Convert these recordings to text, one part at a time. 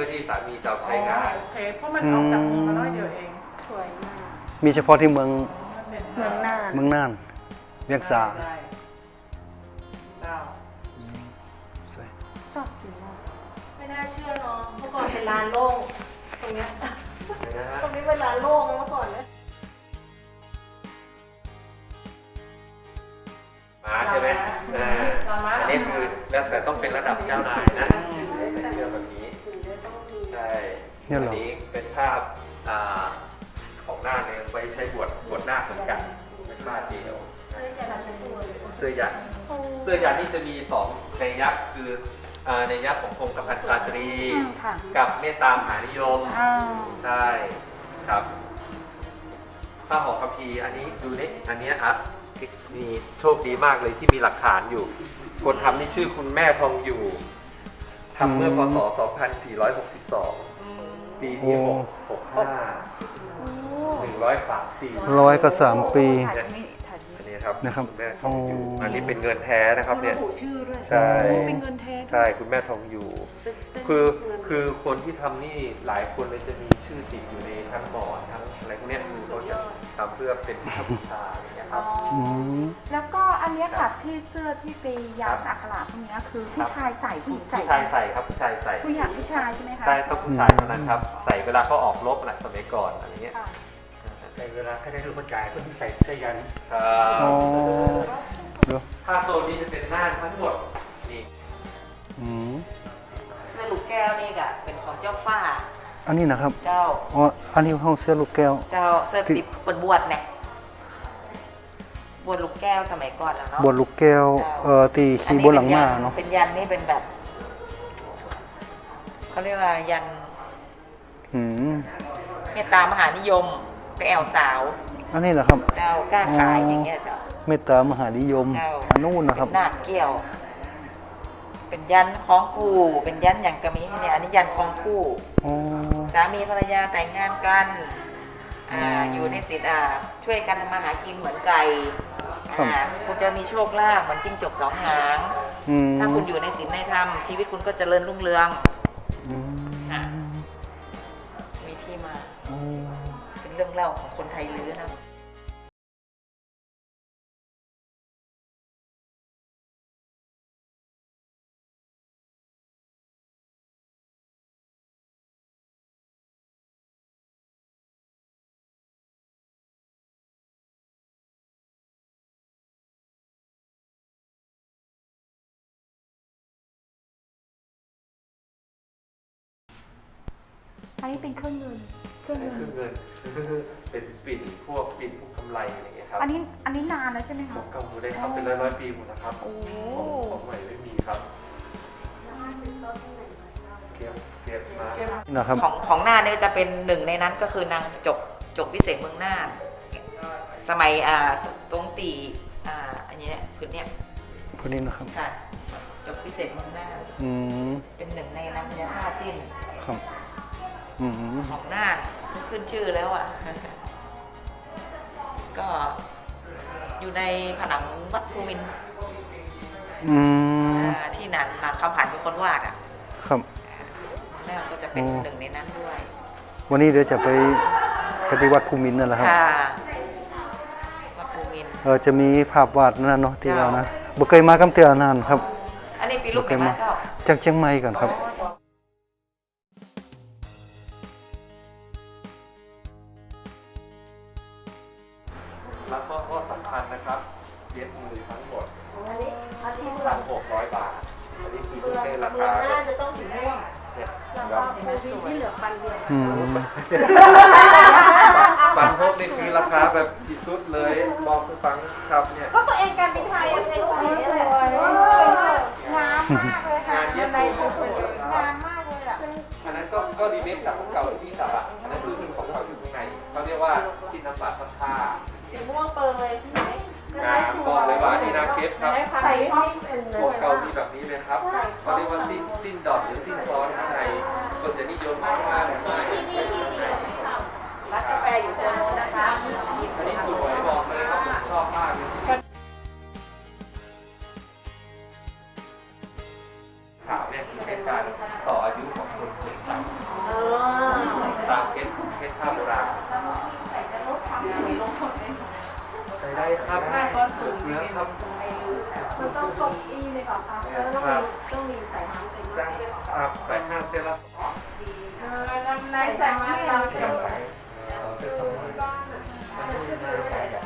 พื่อที่สามีจะเอาใช้งาน โอเค เพราะมันออกจากมือมาน้อยเดียวเองสวยมาก มีเฉพาะที่เมืองมันเป็นเมืองน่าน เมืองน่าน เวียงสาได้ได้สวยชอบสีมากไม่น่าเชื่อเนาะเมื่อก่อนเป็นลานโล่งตรงเนี้ยเห็นไหมฮะ ตรงนี้เป็นลานโล่งเมื่อก่อนเลยม้าใช่ไหมอ่าตามมาอันนี้คือแล้วแต่ต้องเป็นระดับเจ้านายนะ เนี่ยเหรออันนี้เป็นภาพอ่าของหน้าคเนี่ยไว้ใช้บวชบวชหน้าคเหมือนกันเป็นผ้าเดียวเสื้อยันเสื้อยันนี่จะมีสองในยยักษ์คืออ่าในยยักษ์ของพงศ์กับพันชาตรี อืมค่ะกับเมตตามหานิยม อ่าใช่ครับผ้าห่อคัมภีร์อันนี้ดูนี่อันเนี้ยครับมีโชคดีมากเลยที่มีหลักฐานอยู่ คนทำนี่ชื่อคุณแม่ทองอยู่ทำเมื่อพศ 2462 ปีนี้6 65 103ปีร้อยก็สามปีถ่ายนี่ถ่ายนี่อันนี้ครับนะครับณแม่ทองอยู่อ๋ออัอันนี้เป็นเงินแท้นะครับเนี่ย ระบุชื่อด้วยใช่ เป็นเงินแท้ใช่คุณแม่ทองอยู่ เป็นเส้นคือเงินคือคนที่ทำนี่หลายคนเลยจะมีชื่อติดอยู่ในทั้งหมอนทั้งอะไรพวกเนี้ยคือเขาจะทำเพื่อเป็นพุทธบูชาอย่างเงี้ย คอ๋รัอบอืม แล้วก็อันเนี้ยค่ะที่เสื้อที่ไปยัดอักขระพวกเนี้ยคือผู้ชายใส่ผู้หญิงใส่ผู้ชายใส่ครับผู้ชายใส่ผู้หญิงผู้ชายใช่ไหมคะใช่ต้องผู้ชายเท่านั้นครับ ใส่เวลาเขาออกรบอะไรสมัยก่อนอะไรเงี้ยค่ะในเวลาให้ได้รู้คนจ่ายคนที่ใส่เสื้อยันครัอ๋อบเดี๋ยวถ้าโซนนี้จะเป็นน่านทั้งหมดนี่อืม เสื้อลูกแก้วนี่กะเป็นของเจ้าฝ้าอันนี้นะครับ เจ้า อ๋อ อันนี้ห้องเสื้อลูกแก้ว เจ้าเสื้อที่ติดเปิดบวชเนี่ยบ วชลูกแก้วสมัยก่อนแล้วเนาะบวชลูกแก้วเอ่อตีขี่บนหลังมาเนาะเป็นยันนี่เป็นแบบเขาเรียกว่ายันอืมเมตตามหานิยมไปแอวสาวอันนี้นะครับ เจ้ากล้าขายอย่างเงี้ยเจ้า เมตตามหานิยมเจ้า อันนู้นนะครับ เป็นนาคเกี่ยว เป็นยันคล้องคู่เป็นยันอย่างกระมีเนี่ยอันนี้ยันคล้องคู่ อ๋อ สามีภรรยาแต่งงานกันอ่าอืม อยู่ในศีลอ่าช่วยกันทำมาหากินเหมือนไก่ครับ อ่าคุณจะมีโชคลาภเหมือนจิ้งจกสองหาง อืมถ้าคุณอยู่ในศีลในธรรมชีวิตคุณก็เจริญรุ่งเรืองอืมอะมีที่มาอ๋อเป็นเรื่องเล่าของคนไทยลือนะ นนี้เป็นเครื่องเงินเครื่องนี่เงิน คือเงินเป็นปิ่นพวกปิ่นพวกกำไรอะไรเงี้ยครับอันนี้อันนี้นานแล้วใช่ไหมขคะองเก่าหมดเลยครับเป็นร้อยร้อยๆปีหมดนะครับโอ้ ของของใหม่ไม่มีครับเกียบเกียบมานี่นะครับ ของของหน้าเนี่ยจะเป็นหนึ่งในนั้นก็คือนางจกจกวิเศษเมืองน่านสมัยอ่าตรงตีอ่าอันเนี้ยคือเนี้ยพอดีนะครับ ค่ะจกวิเศษเมืองน่านอืมเป็นหนึ่งในน้ำยาผ้าสิ้น ครับ อืมของน่านขึ้นชื่อแล้วอะ ก็อยู่ในผนังวัดภูมินทร์อืมอ่าที่นานนานเขาผ่านเป็นคนวาดอะครับ น่าก็จะเป็นโอ้ หนึ่งในนั้นด้วยวันนี้เดี๋ยวจะไปปฏิวัติภูมินทร์นั่นแหละครับ ค่ะวัดภูมินทร์ เออจะมีภาพวาดนั่นเนาะที่ว่าเจ้านะบ่เคยมากำเตือนนานครับ อันนี้ปีลูกไหนมาเจ้าจากเชียงใหม่กันครับแล้ อืมปันพกนี่คือราคาแบบที่สุดเลยบอกคือฟังครับเนี่ยก็ตัวเองการบินไทยอะใช้สีนี้แหละงามมากเลยค่ะงานเย็บมือของผมงามมากเลยอะอันนั้นก็ก็รีเมคจากของเก่าที่ตัดอะอันนั้นคือคือของเก่าอยู่ข้างในเขาเรียกว่าสินน้ำปลาสัทธาสีม่วงเปิงเลยใช่ไหมงามบอกเลยว่านี่นาเคสครับใส่ห้องเป็นเลของยเก่ามีแบบนี้เลยครับเขาเรียกว่าสิ้นสิ้นดอทหรือสิ้นซ้อนข้าง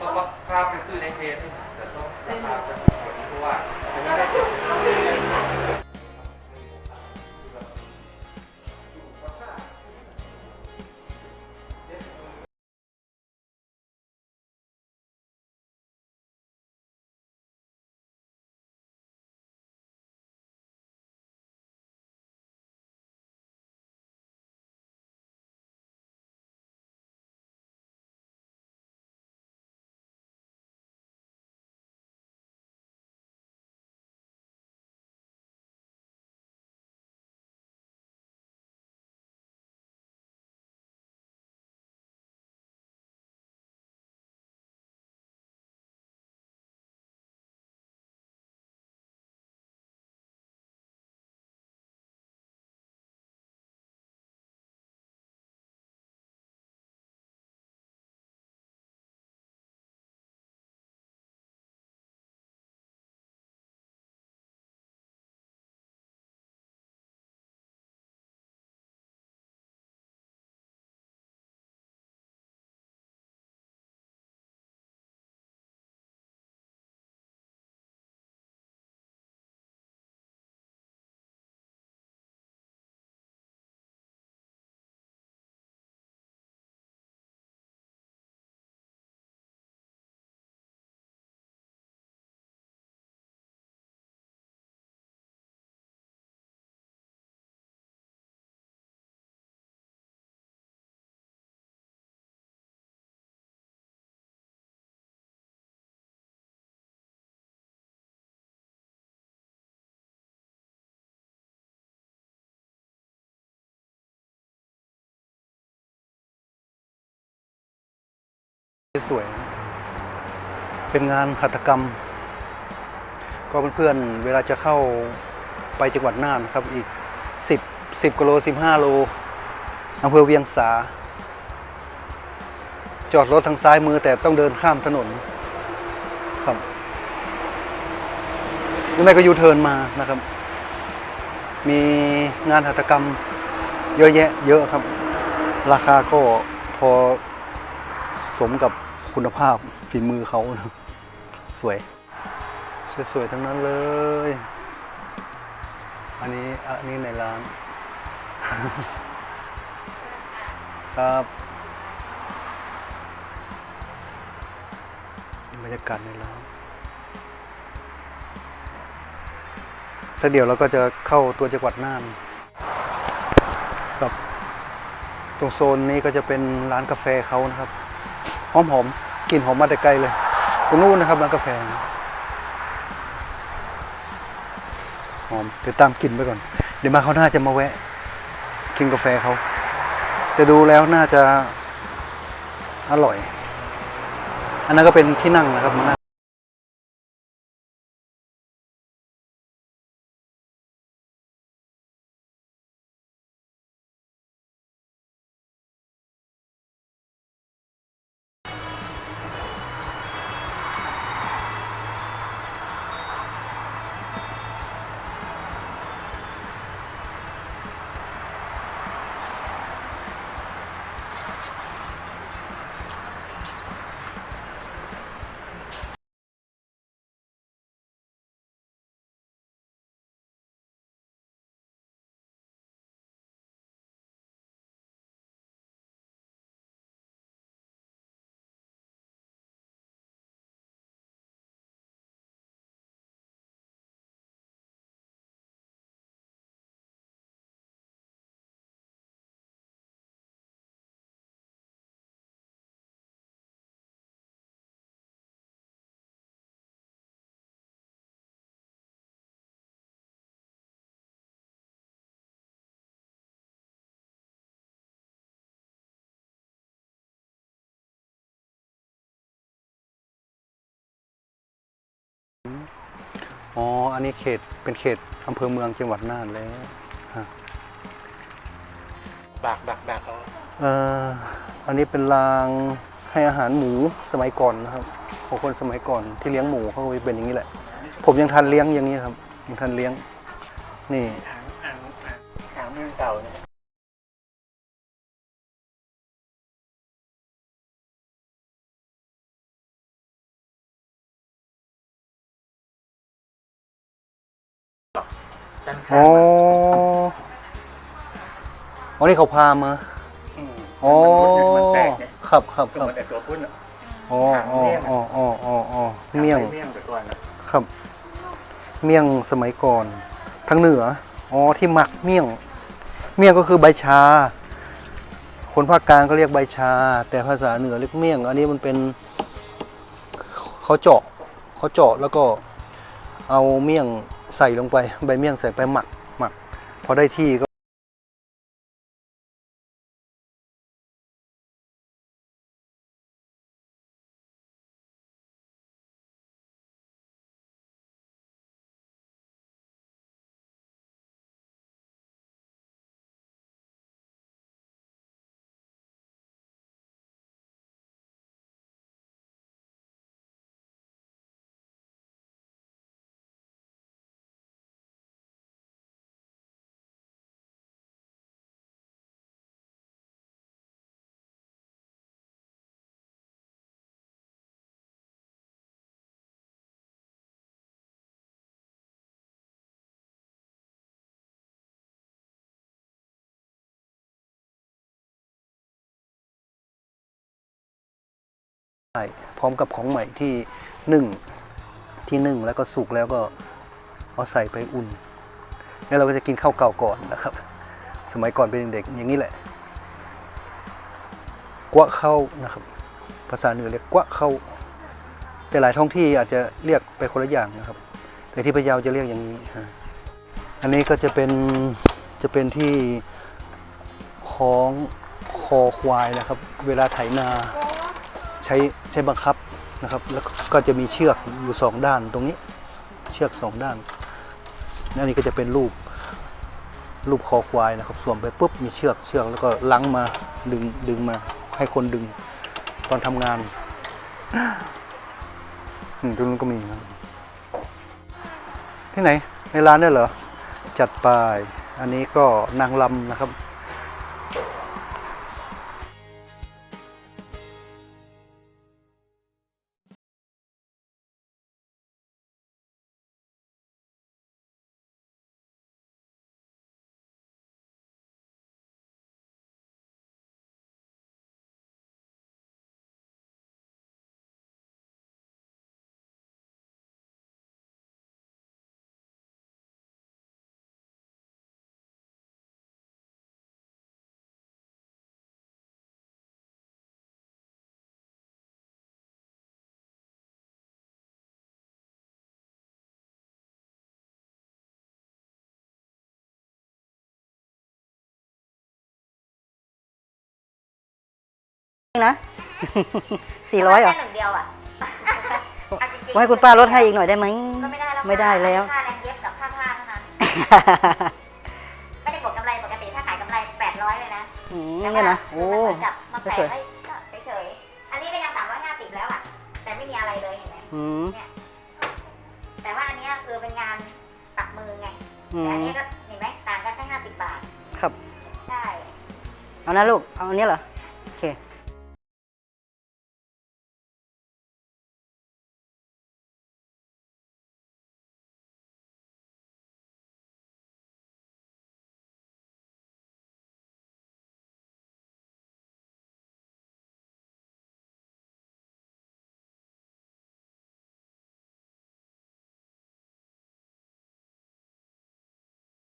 ต้องว่าภาพไปซื้อในเพจแต่ต้องราคาจะสูงกว่านี้เพราะว่าอันนี้ได้ สวย เป็นงานหัตถกรรม ก็เพื่อนๆเวลาจะเข้าไปจังหวัดน่านครับอีก 10 10กิโล 15 โลอำเภอเวียงสา จอดรถทางซ้ายมือแต่ต้องเดินข้ามถนนครับหรือไม่ก็ยูเทิร์นมานะครับ มีงานหัตถกรรมเยอะแยะเยอะครับ ราคาก็พอสมกับ คุณภาพฝีมือเขานะสวย สวยๆทั้งนั้นเลย อันนี้อันนี้ในร้าน ครับบรรยากาศในร้านสักเดี๋ยวเราก็จะเข้าตัวจังหวัดน่านครับ ตรงโซนนี้ก็จะเป็นร้านกาแฟเขานะครับ หอมหอมๆ กลิ่นหอมมาแต่ไกลเลย ตรงนู้นนะครับร้านกาแฟหอมเดี๋ยวตามกลิ่นไปก่อน เดี๋ยวมาเขาน่าจะมาแวะ กินกาแฟเขาแต่ดูแล้วน่าจะอร่อย อันนั้นก็เป็นที่นั่งนะครับมานั่ง อ๋อ อันนี้เขตเป็นเขตอำเภอเมืองจังหวัดน่านแล้วฮะบากบากบากเขาเอ่ออันนี้เป็นรางหัให้อาหารหมูสมัยก่อนนะครับของคนสมัยก่อนที่เลี้ยงหมูเขาก็เป็นอย่างนี้แหละ ผมยังทันเลี้ยงอย่างนี้ครับยังทันเลี้ยง นี่ อ่างอ่างอ่างอ่างเมืองเก่าเนี่ย ด้านข้าอ๋งออะอ๋อนี่เขาพามามอ๋อมันแตกเนี่ยครับครับก็คเหรับมือนไอ้ตัวพุ่นอะอ๋ออ๋ออ๋ออ๋ออ๋ออ๋อเมี่ยง เมี่ยงแต่ก่อนอะครับ เมี่ยงสมัยก่อนทางเหนืออ๋อที่หมักเมี่ยง เมี่ยงก็คือใบชา คนภาคกลางก็เรียกใบชา แต่ภาษาเหนือเรียกเมี่ยง อันนี้มันเป็นเขาเจาะเขาเจาะแล้วก็เอาเมี่ยง ใส่ลงไปใบเมี่ยงใส่ไปหมักหมักพอได้ที่ก็ พร้อมกับของใหม่ที่นึ่งที่นึ่งแล้วก็สุกแล้วก็เอาใส่ไปอุ่น แล้วเราก็จะกินข้าวเก่าก่อนนะครับ สมัยก่อนเป็นเด็กอย่างนี้แหละกวะเข้านะครับ ภาษาเหนือเรียกกวะเข้า แต่หลายท้องที่อาจจะเรียกไปคนละอย่างนะครับ แต่ที่พะเยาจะเรียกอย่างนี้ อันนี้ก็จะเป็นจะเป็นที่คล้องคอควายนะครับ เวลาไถนา ใช้ใช้บังคับนะครับ แล้วก็จะมีเชือกอยู่สองด้านตรงนี้เชือกสองด้านอันนี้ก็จะเป็นรูปรูปคอควายนะครับสวมไปปุ๊บมีเชือกเชือกแล้วก็ลังมาดึงดึงมาให้คนดึงตอนทำงานอืมตรงนู้นก็มีนะที่ไหนในร้านได้เหรอจัดไป อันนี้ก็นางลำนะครับ นะ สี่ร้อยเหรอ แค่หนึ่งเดียวอะเอาจริงๆว่าให้คุณป้าลดให้อีกหน่อยได้ไหม ก็ไม่ได้แล้วไม่ได้แล้ว ค่าแรงเย็บกับค่าผ้าเท่านั้น ไม่ได้บวกกำไรปกติถ้าขายกำไรแปดร้อยเลยนะอืมแต่เนี่ยว่านะ โอ้คือมันเหมือนกับมาแปะสวยๆให้ก็เฉยๆ อันนี้ก็ยังสามร้อยห้าสิบแล้วอะ แต่ไม่มีอะไรเลยเห็นไหมอืมแต่ว่าอันเนี้ยคือเป็นงานปักมือไง อืแต่อันมนี้ก็เห็นไหมต่างกันแค่ห้าสิบบาท ครับ ใช่ เอานะลูก เอาอันนี้เหรอใ